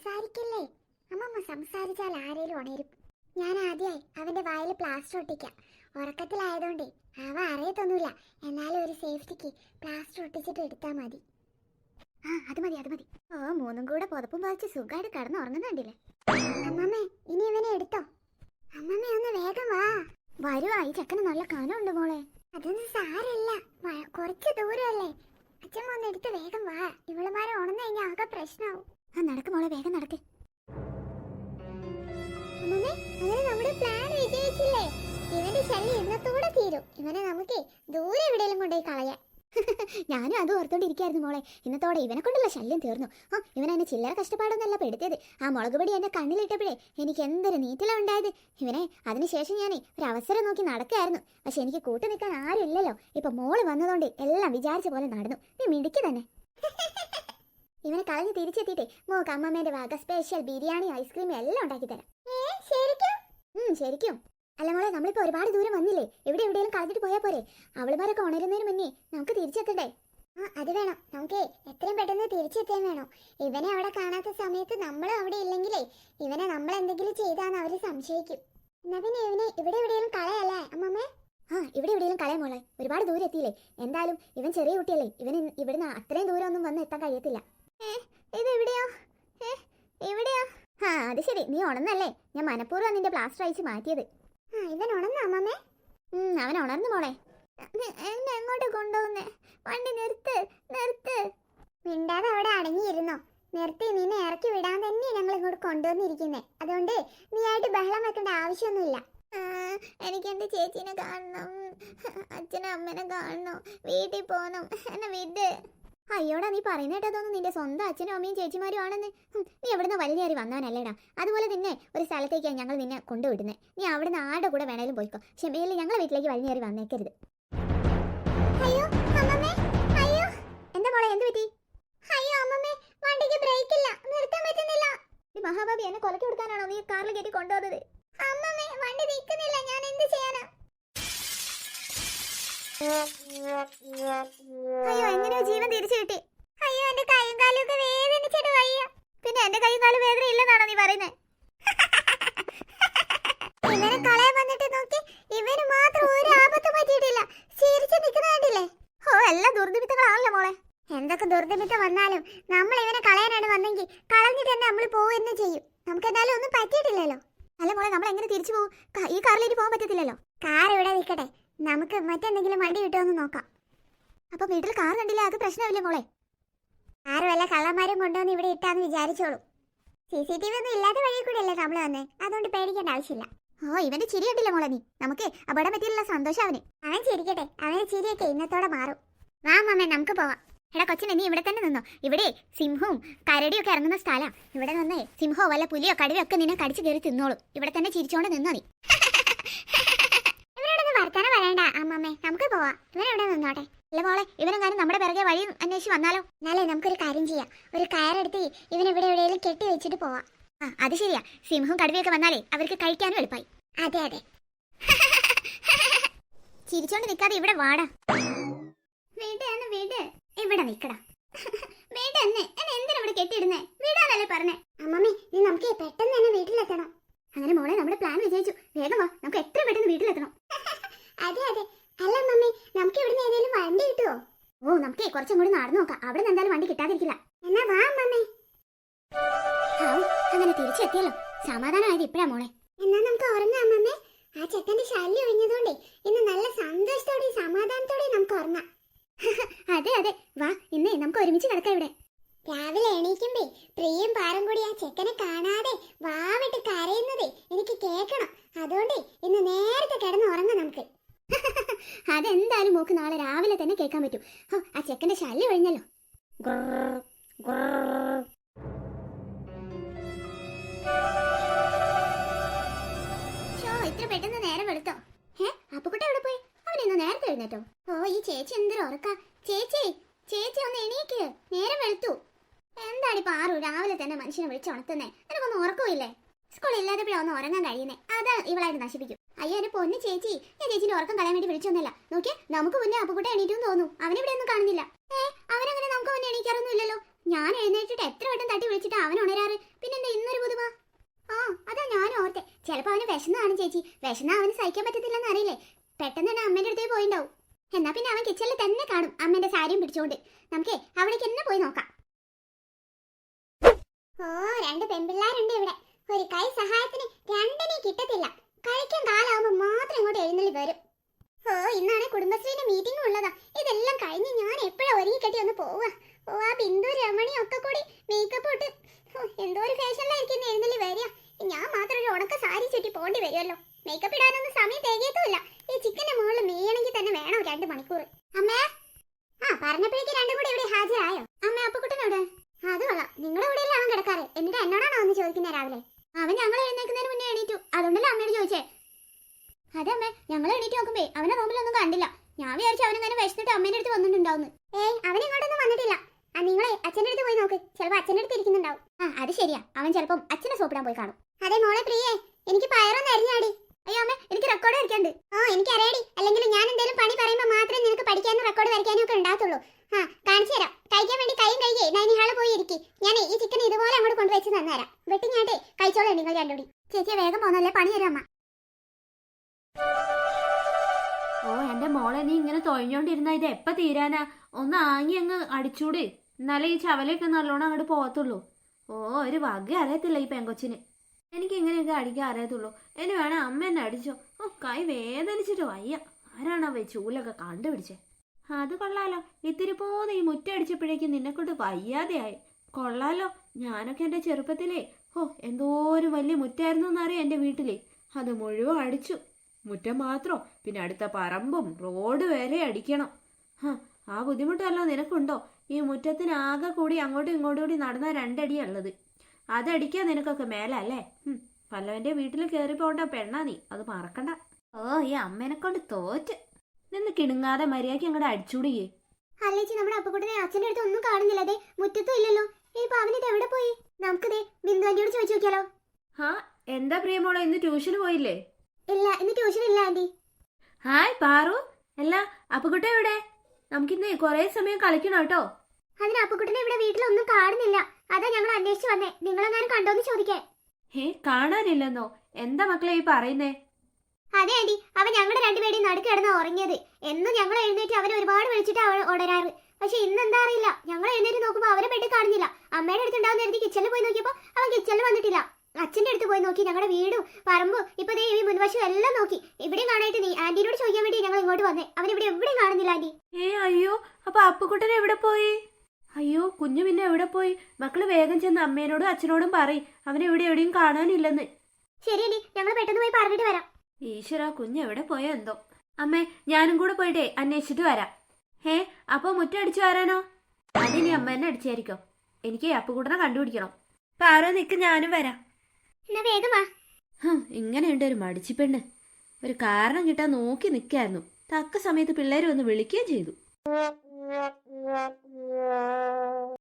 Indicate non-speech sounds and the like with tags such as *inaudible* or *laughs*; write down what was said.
സംസാരിക്കല്ലേ? അമ്മമ്മ സംസാരിച്ചാൽ ആരേലും ഉണരും. ഞാൻ ആദ്യമായി അവന്റെ വായിൽ പ്ലാസ്റ്റർ ഒട്ടിക്കാം. ഉറക്കത്തിലായതുകൊണ്ട് അവ അറിയത്തൊന്നുമില്ല. എന്നാലും ഒരു സേഫ്റ്റിക്ക് പ്ലാസ്റ്റർ ഒട്ടിച്ചിട്ട് എടുത്താൽ മതി. ആ അത് മതി അത് മതി. ഓ മൂന്നും കൂടെ പുതപ്പും പറിച്ച് സുഖമായിട്ട് കിടന്ന് ഉറങ്ങുന്നുണ്ടല്ലേ അമ്മമ്മേ ഇനി ഇവനെ എടുത്തോ? അമ്മമ്മ ഒന്ന് വേഗം വാ. വരുവാ ഈ ചെക്കന് നല്ല കനമുണ്ട് മോളെ. അതൊന്നും സാരമില്ല കുറച്ച് ദൂരമല്ലേ? അച്ഛമ്മ ഒന്ന് എടുത്ത് വേഗം വാ. പ്രശ്നമാവും ആ നടക്ക് മോളെ വേഗം നടക്ക്. അങ്ങനെ നമ്മുടെ പ്ലാൻ ഇവനെ കൊണ്ടുപോയി *laughs* ഞാനും അത് ഓർത്തോണ്ടിരിക്കായിരുന്നു മോളെ. ഇന്നത്തോടെ ഇവനെ കൊണ്ടുള്ള ശല്യം തീർന്നു. ആ ഇവനെ എന്നെ ചില്ലറ കഷ്ടപ്പാടൊന്നല്ല പെടുത്തിയത്. ആ മുളക് പൊടി എന്നെ കണ്ണിലിട്ടപ്പോഴേ എനിക്ക് എന്തൊരു നീറ്റില ഉണ്ടായത്. ഇവനെ അതിനുശേഷം ഞാൻ ഒരു അവസരം നോക്കി നടക്കായിരുന്നു. പക്ഷെ എനിക്ക് കൂട്ടു നിൽക്കാൻ ആരും ഇല്ലല്ലോ ഇപ്പൊ മോൾ വന്നതുകൊണ്ട് എല്ലാം വിചാരിച്ച പോലെ നടന്നു. നീ മിടുക്കി തന്നെ. *laughs* ഇവനെ കളഞ്ഞ് തിരിച്ചെത്തിയിട്ടേ. മോക്ക് അമ്മമ്മേന്റെ വക സ്പെഷ്യൽ ബിരിയാണി ഐസ്ക്രീം എല്ലാം ഉണ്ടാക്കി തരാം. ശരിക്കും? ശരിക്കും. അല്ല മോളെ നമ്മളിപ്പോ ഒരുപാട് ദൂരം വന്നില്ലേ? എവിടെ എവിടെയെങ്കിലും കളഞ്ഞിട്ട് പോയാ പോരെ. അവളുമാരൊക്കെ ഉണരുന്നതിന് മുന്നേ നമുക്ക് തിരിച്ചെത്തണ്ടേ? ആ അത് വേണം. നമുക്കേ എത്രയും പെട്ടെന്ന് തിരിച്ചെത്താൻ വേണം. ഇവനെ അവിടെ കാണാത്ത സമയത്ത് നമ്മളും അവിടെ ഇല്ലെങ്കിലേ ഇവനെ നമ്മൾ എന്തെങ്കിലും ചെയ്താന്ന് അവർ സംശയിക്കും. എന്നാ പിന്നെ ഇവനെ ഇവിടെ എവിടെയെങ്കിലും കളയല്ലേ അമ്മമ്മേ? ആ ഇവിടെ എവിടെയെങ്കിലും കളയാൻ മോളെ. ഒരുപാട് ദൂരം എത്തിയില്ലേ എന്തായാലും ഇവൻ ചെറിയ കുട്ടിയല്ലേ. ഇവന് ഇവിടുന്ന് അത്രയും ദൂരം ഒന്നും വന്ന് എത്താൻ കഴിയത്തില്ല. ആ അത് ശരി. നീ ഉണന്നല്ലേ? ഞാൻ മനഃപൂർവം നിന്റെ പ്ലാസ്റ്റർ അയച്ച് മാറ്റിയത്. ഇവൻ ഉണന്നോ അവൻ ഉണർന്നു മോളെ. എന്നെ എങ്ങോട്ട് കൊണ്ടുപോകുന്നേ? വണ്ടി നിർത്ത് നിർത്ത്. മിണ്ടാതെ അവിടെ അടങ്ങിയിരുന്നോ? നിർത്തി നിന്നെ ഇറക്കി വിടാൻ തന്നെ ഞങ്ങൾ ഇങ്ങോട്ട് കൊണ്ടുവന്നിരിക്കുന്നേ. അതുകൊണ്ട് നീ ആയിട്ട് ബഹളം വെക്കേണ്ട ആവശ്യമൊന്നുമില്ല. എനിക്ക് എന്റെ ചേച്ചീനെ കാണണം. അച്ഛനും അമ്മനെ കാണണം. വീട്ടിൽ പോകണം എന്നെ വിട്. അയ്യോടാ നീ പറയുന്ന കേട്ടതൊന്നും നിന്റെ സ്വന്തം അച്ഛനും അമ്മയും ചേച്ചിമാരും ആണെന്ന്. നീ എവിടുന്ന് വലിയ വന്നവനല്ലേടാ. അതുപോലെ തന്നെ ഒരു സ്ഥലത്തേക്കാണ് ഞങ്ങൾ നിന്നെ കൊണ്ടുവിടുന്നത് നീ അവിടുന്ന് ആരുടെ കൂടെ വേണേലും പോയിക്കോ. ക്ഷമയിൽ ഞങ്ങളെ വീട്ടിലേക്ക് വലിഞ്ഞേറി വന്നേക്കരുത്. അയ്യോ അമ്മമ്മേ അയ്യോ. എന്താ മോളെ എന്ത് പറ്റി? അയ്യോ അമ്മമ്മേ വണ്ടിക്ക് ബ്രേക്ക് ഇല്ല. നിർത്താൻ പറ്റുന്നില്ല. ഈ മഹാഭാബി എന്നെ കൊലക്കി കൊടുക്കാനാണോ നീ കാറിൽ കയറ്റി കൊണ്ടുവന്നത് അമ്മമ്മേ അയ്യോ എങ്ങനെയോ ജീവൻ വേദന നീ പറയുന്നത് നോക്കി മാത്രം ഒരു ആപത്ത് പറ്റിയിട്ടില്ല. ഓ മോളെ. എന്തൊക്കെ വന്നാലും നമ്മൾ ഇവനെ കളയാനാണ് ചെയ്യും. ഒന്നും പറ്റിയിട്ടില്ലല്ലോ. അല്ല മോളെ നമ്മൾ എങ്ങനെ തിരിച്ചു പോകും ഈ കാറിലേക്ക് പോകാൻ പറ്റത്തില്ലല്ലോ. കാർ ഇവിടെ നിൽക്കട്ടെ. നമുക്ക് മറ്റെന്തെങ്കിലും വണ്ടി കിട്ടുമെന്ന് നോക്കാം. അപ്പൊ വീട്ടിൽ കാർ കണ്ടില്ല? അത് പ്രശ്നമില്ല മോളെ. ആരും വല്ല കള്ളന്മാരും കൊണ്ടുവന്ന് ഇവിടെ ഇട്ടാന്ന് വിചാരിച്ചോളൂ. സി സി ടി വി ഒന്നും ഇല്ലാത്ത വഴി കൂടെയല്ലേ നമ്മൾ വന്നേ? അതുകൊണ്ട് പേടിക്കേണ്ട ആവശ്യമില്ല. ഓ ഇവന്റെ ചിരി കണ്ടില്ല മോളെ നീ? നമുക്ക് അപകടം പറ്റിയുള്ള സന്തോഷം അവന്. അവൻ ചിരിക്കട്ടെ. അവന്റെ ചിരിയൊക്കെ ഇന്നത്തോടെ മാറും. വാ മാമേ നമുക്ക് പോവാം. എടാ കൊച്ചിനെ നീ ഇവിടെ തന്നെ നിന്നോ? ഇവിടെ സിംഹവും കരടിയും ഒക്കെ ഇറങ്ങുന്ന സ്ഥലം. ഇവിടെ നിന്നേ സിംഹോ വല്ല പുലിയോ കടുവയോ ഒക്കെ നിന്നെ കടിച്ചു കയറി തിന്നോളും. ഇവിടെ തന്നെ ചിരിച്ചോണ്ട് നിന്നോ നീ. *laughs* വർത്തമാനം പറയണ്ട അമ്മമ്മേ നമുക്ക് പോവാം. ഇവരെവിടെ നിന്നോട്ടെ? അല്ല മോളെ ഇവനെങ്ങാനും നമ്മുടെ പിറകെ വഴി അന്വേഷിച്ച് വന്നാലോ? എന്നാലേ നമുക്കൊരു കാര്യം ചെയ്യാം. ഒരു കയറെടുത്ത് ഇവനെവിടെ എവിടെയെങ്കിലും കെട്ടി വെച്ചിട്ട് പോവാം. ആ അത് ശരിയാ. സിംഹവും കടുവയൊക്കെ വന്നാലേ അവർക്ക് കഴിക്കാനും എളുപ്പമായി അതെ അതെ. ചിരിച്ചോണ്ട് നിൽക്കാതെ ഇവിടെ വാടാ. ഇവിടെ നിൽക്കടാ ഇവിടെ നീ നമുക്ക് പെട്ടെന്ന് തന്നെ വീട്ടിലെത്തണം. അങ്ങനെ മോളെ നമ്മുടെ പ്ലാൻ വിജയിച്ചു. വേഗം വാ. നമുക്ക് എത്ര പെട്ടെന്ന് വീട്ടിലെത്തണം അതെ അതെ അല്ല മമ്മി നമുക്ക് ഇവിടുന്ന് ഏതെങ്കിലും വണ്ടി കിട്ടുമോ ഓ നമുക്ക് കുറച്ചും കൂടി നടന്നു നോക്കാം. അവിടെ നിന്ന് എന്തായാലും വണ്ടി കിട്ടാതിരിക്കില്ല. എന്നാ വാ അങ്ങനെ തിരിച്ചെത്തിയല്ലോ. സമാധാനമായത് ഇപ്പഴാ മോളെ. എന്നാ നമുക്ക് ഉറങ്ങാം മമ്മേ ആ ചെക്കന്റെ ശല്യം ഒഴിഞ്ഞതുകൊണ്ടേ ഇന്ന് നല്ല സന്തോഷത്തോടെയും സമാധാനത്തോടെയും നമുക്ക് ഉറങ്ങാം. *laughs* അതെ അതെ. വാ ഇന്നേ നമുക്ക് ഒരുമിച്ച് നടക്കാം ഇവിടെ. രാവിലെ എണീക്കുമ്പേ പ്രിയും പാറും കൂടി ആ ചെക്കനെ കാണാതെ വാവിട്ട് കരയുന്നതേ എനിക്ക് കേൾക്കണം. അതുകൊണ്ടേ ഇന്ന് നേരത്തെ കിടന്ന് ഉറങ്ങാം നമുക്ക്. *laughs* അതെന്തായാലും മോക്ക് നാളെ രാവിലെ തന്നെ കേൾക്കാൻ പറ്റും. ആ ചെക്കന്റെ ശല്യം. ശോ, ഇത്ര പെട്ടെന്ന് നേരം എടുത്തോ ഏ അപ്പുക്കുട്ട എവിടെ പോയി? അവൻ ഇന്ന് നേരത്തെ എഴുന്നേറ്റോ? ഓ ഈ ചേച്ചി എന്തൊരു ഉറക്ക. ചേച്ചി ചേച്ചി ഒന്ന് എണീക്ക്. നേരം വെളുത്തു. എന്താണ് പാറു രാവിലെ തന്നെ മനുഷ്യനെ വിളിച്ച് ഉണർത്തുന്നേ. നിനക്കൊന്നും ഉറക്കമില്ലേ? ഒന്ന് ഉറങ്ങാൻ കഴിയുന്നേ. അതാ ഇവളായിട്ട് നശിപ്പിക്കും. അയ്യോ എന്നെ പൊന്ന് ചേച്ചി. ഞാൻ ചേച്ചിന്റെ ഉറക്കം കളയാൻ വേണ്ടി വിളിച്ചൊന്നല്ല നോക്കിയേ നമുക്ക് മുന്നേ അപ്പുകുട്ട എണീറ്റും തോന്നുന്നു. അവനിവിടെ ഒന്നും കാണുന്നില്ല. ഏ അവനങ്ങനെ നമുക്ക് മുന്നേ എണീക്കാറൊന്നും ഇല്ലല്ലോ ഞാൻ എഴുന്നേറ്റിട്ട് എത്ര വട്ടം തട്ടി വിളിച്ചിട്ട് അവൻ ഉണരാറ്? പിന്നെന്താ ഇന്നൊരു പുതുവ? ആ അതാ ഞാൻ ഓർത്തെ. ചിലപ്പോ അവന് വിശന്നാണ് ചേച്ചി. വിശന്നാ അവന് സഹിക്കാൻ പറ്റത്തില്ലെന്ന് അറിയില്ലേ? പെട്ടെന്ന് തന്നെ അമ്മേന്റെ അടുത്തേ പോയിണ്ടാവും. എന്നാ പിന്നെ അവൻ കിച്ചണിൽ തന്നെ കാണും അമ്മേന്റെ സാരിയും പിടിച്ചുകൊണ്ട് നമുക്കേ അവിടേക്ക് എന്നെ പോയി നോക്കാം. ഓ രണ്ട് പെൺപിള്ളാരുണ്ട് ഇവിടെ. ഒരു കൈ സഹായത്തിന് രണ്ടിനെ കിട്ടത്തില്ല. കഴിക്കാൻ കാലാവുമ്പോ മാത്രം ഇങ്ങോട്ട് എഴുന്നള്ളി വരും. ഓ ഇന്നാണ് കുടുംബശ്രീന്റെ മീറ്റിംഗ് ഉള്ളതാ. ഇതെല്ലാം കഴിഞ്ഞ് ഞാൻ എപ്പോഴാ ഒരുങ്ങി കെട്ടി ഒന്ന് പോവാ? ഓ ആ ബിന്ദു രമണി ഒക്കെ കൂടി മേക്കപ്പ് ഇട്ട്. എന്തോ ഒരു ഫേഷനിലായിരിക്കും എഴുന്നള്ളി വരിക. ഞാൻ മാത്രം ഒരു ഉണക്ക സാരി ചുറ്റി പോണ്ടി വരുമല്ലോ മേക്കപ്പ് ഇടാനൊന്നും സമയം തികയത്തുമില്ല ഈ ചിക്കന്റെ മുകളിൽ മേയണമെങ്കിൽ തന്നെ വേണം രണ്ട് മണിക്കൂർ അമ്മേ ആ പറഞ്ഞപ്പോഴേക്ക് രണ്ടും കൂടി ഇവിടെ ഹാജരായോ അമ്മ അപ്പക്കുട്ടനോട് അത് കൊള്ളാം നിങ്ങളുടെ കൂടെയല്ലേ അവൻ കിടക്കാറ് എന്നിട്ട് എന്നോടാണോ ഒന്ന് ചോദിക്കുന്നത് രാവിലെ അവൻ ഞങ്ങൾ എഴുന്നേൽക്കുന്നതിന് മുന്നേ എണീറ്റു അതുകൊണ്ടല്ലേ അമ്മയോട് ചോദിച്ചേ? അതെ അമ്മേ ഞങ്ങൾ എണീറ്റ് നോക്കുമ്പേ അവനെ റൂമിലൊന്നും കണ്ടില്ല. ഞാൻ വിചാരിച്ചു അവനെങ്ങനെ വിശന്നിട്ട് അമ്മേന്റെ അടുത്ത് വന്നിട്ടുണ്ടാവുന്നു. ഏയ് അവൻ ഇങ്ങോട്ടൊന്നും വന്നിട്ടില്ല. ആ നിങ്ങളെ അച്ഛന്റെ അടുത്ത് പോയി നോക്ക്. ചിലപ്പോൾ അച്ഛന്റെ അടുത്ത് ഇരിക്കുന്നുണ്ടാവും. ആ അത് ശരിയാ. അവൻ ചിലപ്പം അച്ഛനെ സോപ്പിടാൻ പോയി കാണും. അതെ മോളെ പ്രിയേ എനിക്ക് പയറൊന്ന് അരിഞ്ഞാടി അയ്യോ അമ്മേ എനിക്ക് റെക്കോർഡ് വരയ്ക്കാണ്ട് ആ എനിക്ക് എന്റെ മോളെ നീ ഇങ്ങനെ തൊഴിഞ്ഞോണ്ടിരുന്ന ഇത് എപ്പ തീരാനാ? ഒന്ന് ആങ്ങി അങ്ങ് അടിച്ചൂടെ. എന്നാലേ ഈ ചവലയൊക്കെ നല്ലോണം അങ്ങോട്ട് പോകത്തുള്ളൂ. ഓ ഒരു വക അറിയത്തില്ല ഈ പെങ്കൊച്ചിന്. എനിക്ക് ഇങ്ങനെയൊക്കെ അടിക്കാൻ അറിയത്തുള്ളൂ. എന്നെ വേണേ അമ്മ എന്നെ അടിച്ചോ. ഓ കൈ വേദനിച്ചിട്ട് വയ്യ. ആരാണോ ചൂലൊക്കെ കണ്ടുപിടിച്ചേ? അത് കൊള്ളാലോ. ഇത്തിരി പോന്ന് ഈ മുറ്റ അടിച്ചപ്പോഴേക്കും നിന്നെക്കൊണ്ട് വയ്യാതെയായി. കൊള്ളാലോ. ഞാനൊക്കെ എന്റെ ചെറുപ്പത്തിലേ. ഓ എന്തോ ഒരു വലിയ മുറ്റായിരുന്നു എന്നറിയാം എന്റെ വീട്ടിലേ. അത് മുഴുവൻ അടിച്ചു. മുറ്റം മാത്രം പിന്നെ അടുത്ത പറമ്പും റോഡ് വരെ അടിക്കണം. ഹ, ആ ബുദ്ധിമുട്ടല്ലോ നിനക്കുണ്ടോ? ഈ മുറ്റത്തിന് ആകെ കൂടി അങ്ങോട്ടും ഇങ്ങോട്ടും കൂടി നടന്ന രണ്ടടിയാ ഉള്ളത്. അതടിക്കാൻ നിനക്കൊക്കെ മേലല്ലേ അല്ലേ? പല്ലവന്റെ വീട്ടിൽ കയറി പോകണ്ട പെണ്ണാ നീ. അത് മറക്കണ്ട. ഓ ഈ അമ്മേനെ കൊണ്ട് തോറ്റ്. നിന്ന് കിണുങ്ങാതെ മര്യാദയ്ക്ക് അങ്ങോട്ട് അടിച്ചുടിയേ? അല്ലേച്ചി നമ്മുടെ അപ്പക്കുട്ടനെ അച്ഛന്റെ അടുത്ത് ഒന്നും കാണുന്നില്ല. അതെ മുറ്റത്തും ഇല്ലല്ലോ. ഇനിയിപ്പോ അവനിത് എവിടെ പോയി? നമുക്കിതേ ബിന്ദു ആന്റിയോട് ചോദിച്ചു നോക്കിയാലോ. ഹാ എന്താ പ്രിയമോളെ ഇന്ന് ട്യൂഷന് പോയില്ലേ? ഇല്ല ഇന്ന് ട്യൂഷൻ ഇല്ല ആന്റി. ഹായ് പാറു. അല്ല അപ്പുകുട്ട എവിടെ? നമുക്കിന്ന് കുറേ സമയം കളിക്കണം കേട്ടോ. അതിന് അപ്പക്കുട്ടനെ ഇവിടെ വീട്ടിലൊന്നും കാണുന്നില്ല. അതാ ഞങ്ങൾ അന്വേഷിച്ചു വന്നേ. നിങ്ങളെങ്ങാനും കണ്ടോന്ന് ചോദിക്കേ ഹേ കാണാനില്ലെന്നോ? എന്താ മക്കളെ ഈ പറയുന്നേ? അതെ ആന്റി. അവൻ ഞങ്ങളുടെ രണ്ടുപേരെയും നടുക്ക് കിടന്നാ ഉറങ്ങിയത്. എന്നും ഞങ്ങൾ എഴുന്നേറ്റ് അവനെ ഒരുപാട് വിളിച്ചിട്ട് അവൻ ഉടരാറ് പക്ഷെ ഇന്ന് എന്താ അറിയില്ല. ഞങ്ങൾ എഴുന്നേറ്റ് നോക്കുമ്പോൾ അവരെ പെട്ടി കാണുന്നില്ല. അമ്മയുടെ അടുത്തുണ്ടാവുന്ന കിച്ചണിൽ പോയി നോക്കിയപ്പോൾ അവൻ കിച്ചണിൽ വന്നിട്ടില്ല. അച്ഛന്റെ അടുത്ത് പോയി നോക്കി ഞങ്ങളുടെ വീടും പറമ്പും ഇപ്പൊ ദേ ഈ മുൻവശം എല്ലാം നോക്കി. ഇവിടെയും കാണാനായിട്ട് നീ ആന്റിനോട് ചോദിക്കാൻ വേണ്ടി ഞങ്ങൾ ഇങ്ങോട്ട് വന്നേ. അവൻ ഇവിടെ എവിടെയും കാണുന്നില്ല ആന്റി ഏ അയ്യോ അപ്പൊ അപ്പുക്കുട്ടൻ എവിടെ പോയി? അയ്യോ കുഞ്ഞു പിന്നെ എവിടെ പോയി? മക്കൾ വേഗം ചെന്ന് അമ്മേനോടും അച്ഛനോടും പറയും. അവനെ ഇവിടെ എവിടെയും കാണാനില്ലെന്ന്. ശരി ആന്റി ഞങ്ങൾ പെട്ടെന്ന് പോയി പറഞ്ഞിട്ട് വരാം. ഈശ്വര കുഞ്ഞു എവിടെ പോയോ എന്തോ. അമ്മേ ഞാനും കൂടെ പോയിട്ടേ അന്വേഷിച്ചിട്ട് വരാം. ഹേ അപ്പൊ മുറ്റടിച്ചു വരാനോ? അതിനി അമ്മ തന്നെ അടിച്ചായിരിക്കോ. എനിക്ക് അപ്പുകൂട്ടനെ കണ്ടുപിടിക്കണം. പാറോ നിക്ക് ഞാനും വരാം. എന്നാ ഇങ്ങനെയുണ്ട് ഒരു മടിച്ചിപ്പെണ്ണ് ഒരു കാരണം കിട്ടാൻ നോക്കി നിൽക്കായിരുന്നു തക്ക സമയത്ത് പിള്ളേരെ ഒന്ന് വിളിക്കുകയും ചെയ്തു.